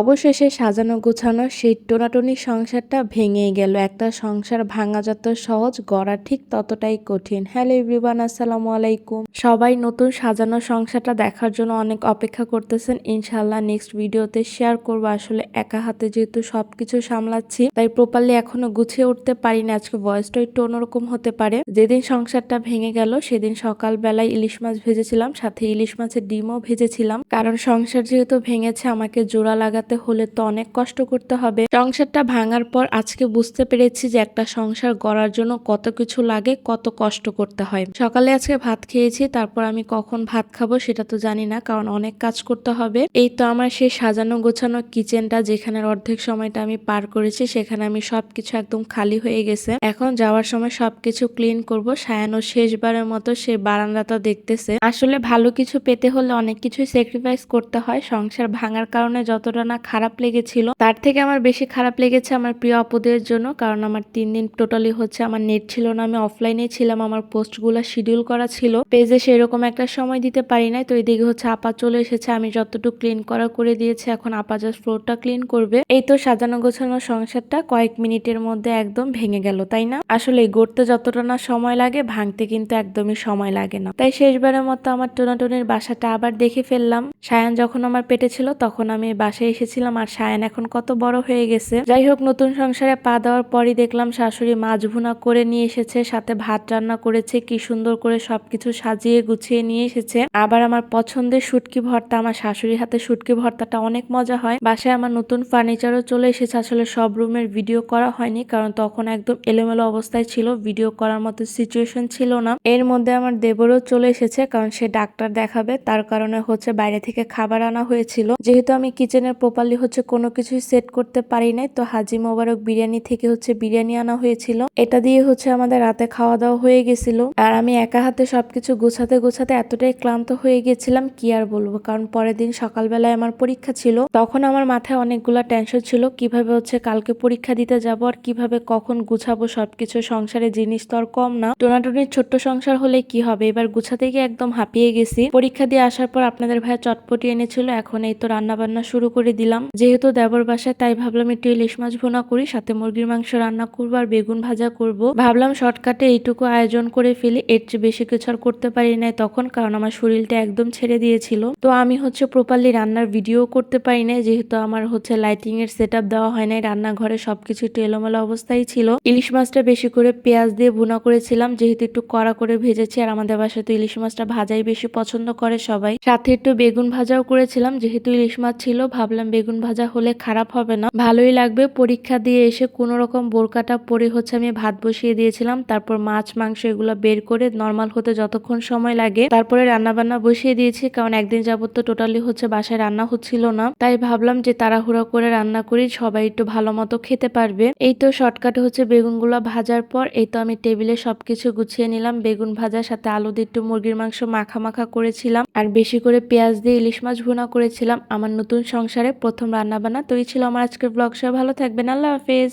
অবশেষে সাজানো গোছানো সেই টোনাটুনি সংসারটা ভেঙেই গেল। একটা সংসার ভাঙা যত সহজ, গড়া ঠিক ততটাই কঠিন। হ্যালো এভরিওয়ান, আসসালামু আলাইকুম। সবাই নতুন সাজানো সংসারটা দেখার জন্য অনেক অপেক্ষা করতেছেন। ইনশাল্লাহ নেক্সট ভিডিওতে শেয়ার করব। আসলে একা হাতে যেহেতু সবকিছু সামলাচ্ছি, তাই প্রপারলি এখনও গুছিয়ে উঠতে পারি না আজকে ভয়েসটা একটু অন্যরকম হতে পারে। যেদিন সংসারটা ভেঙে গেল, সেদিন সকালবেলায় ইলিশ মাছ ভেজেছিলাম, সাথে ইলিশ মাছের ডিমও ভেজেছিলাম। কারণ সংসার যেহেতু ভেঙেছে, আমাকে জোড়া লাগাতে হলে তো অনেক কষ্ট করতে হবে। সংসারটা ভাঙার পর আজকে বুঝতে পেরেছি যে একটা সংসার গড়ার জন্য কত কিছু লাগে, কত কষ্ট করতে হয়। সকালে আজকে ভাত খেয়েছি, তারপর আমি কখন ভাত খাব সেটা তো জানি না, কারণ অনেক কাজ করতে হবে। এই তো আমার সেই সাজানো গোছানো কিচেনটা যেখানে অর্ধেক সময়টা আমি পার করেছি, সেখানে আমি সবকিছু একদম খালি হয়ে গেছে। এখন যাওয়ার সময় সবকিছু ক্লিন করব। সায়ানো শেষবারের মতো সে বারান্দাটা দেখতেছে। আসলে ভালো কিছু পেতে হলে অনেক কিছুই স্যাক্রিফাইস করতে হয়। সংসার ভাঙার কারণে যতটা না খারাপ লেগেছিল। তার থেকে আমার বেশি খারাপ লেগেছে আমার প্রিয় আপুদের জন্য, কারণ আমার তিন দিন টোটালি হচ্ছে আমার নেট ছিল না, আমি অফলাইনে ছিলাম, আমার পোস্টগুলো শিডিউল করা ছিল। পেজে সেরকম একটা সময় দিতে পারি নাই, তো এদিকে হচ্ছে আপা চলে এসেছে, আমি যতটুকু ক্লিন করা করে দিয়েছি, এখন আপা জাস্ট ফ্লোরটা ক্লিন করবে। এই তো সাজানো গোছানো সংসারটা কয়েক মিনিটের মধ্যে একদম ভেঙে গেল, তাই না? আসলে গড়তে যতটা না সময় লাগে, ভাঙতে কিন্তু একদমই সময় লাগে না। তাই শেষবারের মতো আমার টোনাটুনির বাসাটা আবার দেখে ফেললাম। সায়ান যখন আমার পেটে ছিল, তখন আমি বাসায় এসেছিলাম আর সায়ান এখন কত বড় হয়ে গেছে। যাই হোক, নতুন সংসারে পা দেওয়ার পরই দেখলাম শাশুড়ি মাছ ভুনা করে নিয়ে এসেছে, সাথে ভাত রান্না করেছে, কি সুন্দর করে সবকিছু সাজিয়ে গুছিয়ে নিয়ে এসেছে। আবার আমার পছন্দের শুটকি ভর্তা, আমার শাশুড়ির হাতে শুটকি ভর্তাটা অনেক মজা হয়। বাসায় আমার নতুন ফার্নিচারও চলে এসেছে, আসলে সব রুমের ভিডিও করা হয়নি, কারণ তখন একদম এলোমেলো অবস্থায় ছিল ভিডিও করার মতো সিচুয়েশন ছিল না। এর মধ্যে আমার দেবরও চলে এসেছে, কারণ সে ডাক্তার দেখাবে, তার কারণে হচ্ছে বাইরে থেকে খাবার আনা হয়েছিল। যেহেতু আমি কিচেনের প্রপারলি হচ্ছে কোনো কিছুই সেট করতে পারি নাই। তো হাজি মোবারক বিরিয়ানি থেকে হচ্ছে বিরিয়ানি আনা হয়েছিল। এটা দিয়ে হচ্ছে আমাদের রাতে খাওয়া দাওয়া হয়ে গেছিল। আর আমি একা হাতে সবকিছু গোছাতে গোছাতে এতটাই ক্লান্ত হয়ে গেছিলাম, কি আর বলব? কারণ পরের দিন সকালবেলায় আমার পরীক্ষা ছিল। তখন আমার মাথায় অনেকগুলা টেনশন ছিল, কীভাবে হচ্ছে কালকে পরীক্ষা দিতে যাব আর কীভাবে কখন গুছাবো সবকিছু। সংসারে জিনিস তো আর কম না। টোনাটুনির ছোট্ট সংসার হলে কি হবে? এবার গুছাতে গিয়ে একদম হাঁপিয়ে গেছি। পরীক্ষা দিয়ে আসার পর আপনাদের ভাইয়া চটপটি এনেছিল। এখন এই তো রান্না বান্না শুরু করে দিলাম। যেহেতু দেবর বাসায়, তাই ভাবলাম একটু ইলিশ মাছ ভুনা করি, সাথে মুরগির মাংস রান্না করব আর বেগুন ভাজা করব। ভাবলাম শর্টকাটে এইটুকু আয়োজন করে ফেলি, এর চেয়ে বেশি কিছু আর করতে পারি নাই তখন, কারণ আমার শরীরটা একদম ছেড়ে দিয়েছিল। তো আমি হচ্ছে প্রপারলি রান্নার ভিডিও করতে পারি নাই, যেহেতু আমার হচ্ছে লাইটিং এর সেট দেওয়া হয় নাই, রান্নাঘরে সবকিছু একটু এলোমেলো অবস্থায় ছিল। ইলিশ মাছটা বেশি করে পেঁয়াজ দিয়ে ভুনা করেছিলাম, যেহেতু একটু কড়া করে ভেজেছি, আর আমাদের বাসায় তো ইলিশ মাছটা ভাজাই বেশি পছন্দ করে সবাই। সাথে একটু বেগুন ভাজাও করেছিলাম, যেহেতু ইলিশ মাছ ছিল, ভাবলাম বেগুন ভাজা হলে খারাপ হবে না। ভালোই লাগবে। পরীক্ষা দিয়ে এসে কোনো রকম বোরকাটা পরে হচ্ছে আমি ভাত বসিয়ে দিয়েছিলাম। তারপর মাছ, মাংস এগুলো বের করে নর্মাল হতে যতক্ষণ সময় লাগে তারপরে রান্না বান্না বসিয়ে দিয়েছি। কারণ একদিন যাবত তো টোটালি হচ্ছে বাসায় রান্না হচ্ছিল না। তাই ভাবলাম যে তাড়াহুড়া করে রান্না করি, সবাই একটু ভালো মতো খেতে পারবে। এই তো শর্টকাটে হচ্ছে বেগুনগুলো ভাজার পর এই তো আমি টেবিলে সবকিছু গুছিয়ে নিলাম। বেগুন ভাজার সাথে আলু দিয়ে একটু মুরগির মাংস মাখা মাখা করেছিলাম। আর বেশি করে পেঁয়াজ দিয়ে ইলিশ মাছ ভুনা করেছিলাম। আমার নতুন সংসারে প্রথম রান্না বান্না তো এই ছিল। আমার আজকের ব্লগ সব ভালো থাকবেন। আল্লাহ হাফেজ।